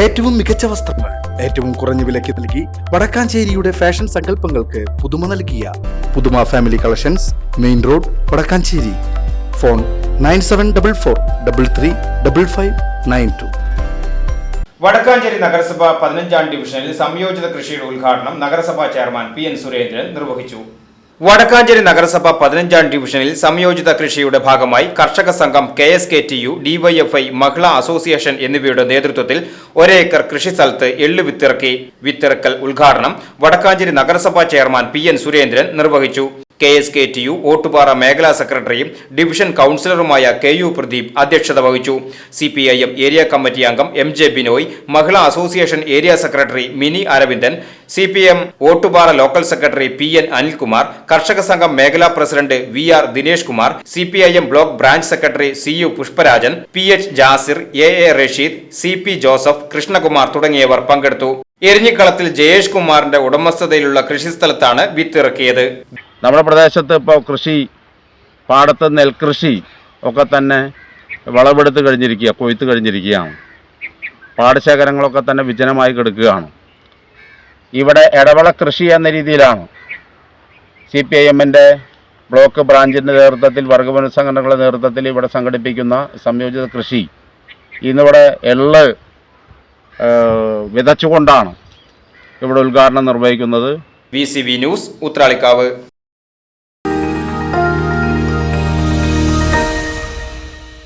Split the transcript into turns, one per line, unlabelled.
ഏറ്റവും മികച്ച വസ്ത്രങ്ങൾ ഏറ്റവും കുറഞ്ഞ വിലയ്ക്ക് നൽകി വടക്കാഞ്ചേരിയുടെ ഫാഷൻ സങ്കല്പങ്ങൾക്ക് പുതുമ നൽകിയ Puthuma family collections main road Vadakkanchery. Phone nine seven double four double three double five nine two.
Vadakkanchery നഗരസഭ പതിനഞ്ചാം ഡിവിഷനിൽ സംയോജിത കൃഷിയുടെ ഉദ്ഘാടനം നഗരസഭാ ചെയർമാൻ പി എൻ സുരേന്ദ്രൻ നിർവഹിച്ചു. വടക്കാഞ്ചേരി നഗരസഭ പതിനഞ്ചാം ഡിവിഷനിൽ സംയോജിത കൃഷിയുടെ ഭാഗമായി കർഷക സംഘം K S K T U DYFI Mahila association എന്നിവയുടെ നേതൃത്വത്തിൽ ഒരേക്കർ കൃഷി സ്ഥലത്ത് എള്ളു വിത്തിറക്കി വിത്തിറക്കൽ ഉദ്ഘാടനം വടക്കാഞ്ചേരി നഗരസഭാ ചെയർമാൻ പി എൻ സുരേന്ദ്രൻ നിർവഹിച്ചു. K S K T U Ottupara മേഖലാ സെക്രട്ടറിയും ഡിവിഷൻ കൗൺസിലറുമായ കെ യു പ്രദീപ് അധ്യക്ഷത വഹിച്ചു. C P I M area committee അംഗം M J Binoy Mahila association area secretary Mini Aravindan C P M Ottupara local secretary P N Anilkumar കർഷക സംഘം മേഖലാ president V R Dinesh Kumar C P I M block branch secretary C U Pushparajan P H Jasir A A Rasheed C P Joseph Krishnakumar തുടങ്ങിയവർ പങ്കെടുത്തു. എരിഞ്ഞിക്കളത്തിൽ ജയേഷ് കുമാറിന്റെ ഉടമസ്ഥതയിലുള്ള കൃഷിസ്ഥലത്താണ് വിത്തിറക്കിയത്.
നമ്മുടെ പ്രദേശത്ത് ഇപ്പോൾ കൃഷി പാടത്ത് നെൽകൃഷി ഒക്കെ തന്നെ വിളവെടുത്ത് കഴിഞ്ഞിരിക്കുക കൊയ്ത്ത് കഴിഞ്ഞിരിക്കുകയാണ്. പാടശേഖരങ്ങളൊക്കെ തന്നെ വിജനമായി കിടക്കുകയാണ്. ഇവിടെ ഇടവള കൃഷി എന്ന രീതിയിലാണ് സി പി ഐ എമ്മിന്റെ ബ്ലോക്ക് ബ്രാഞ്ചിന്റെ നേതൃത്വത്തിൽ വർഗപുന സംഘടനകളുടെ നേതൃത്വത്തിൽ ഇവിടെ സംഘടിപ്പിക്കുന്ന സംയോജിത കൃഷി. ഇന്നിവിടെ എള്ള് വിതച്ചുകൊണ്ടാണ് ഇവിടെ ഉദ്ഘാടനം നിർവഹിക്കുന്നത്.
V C V news Uthralikkavu.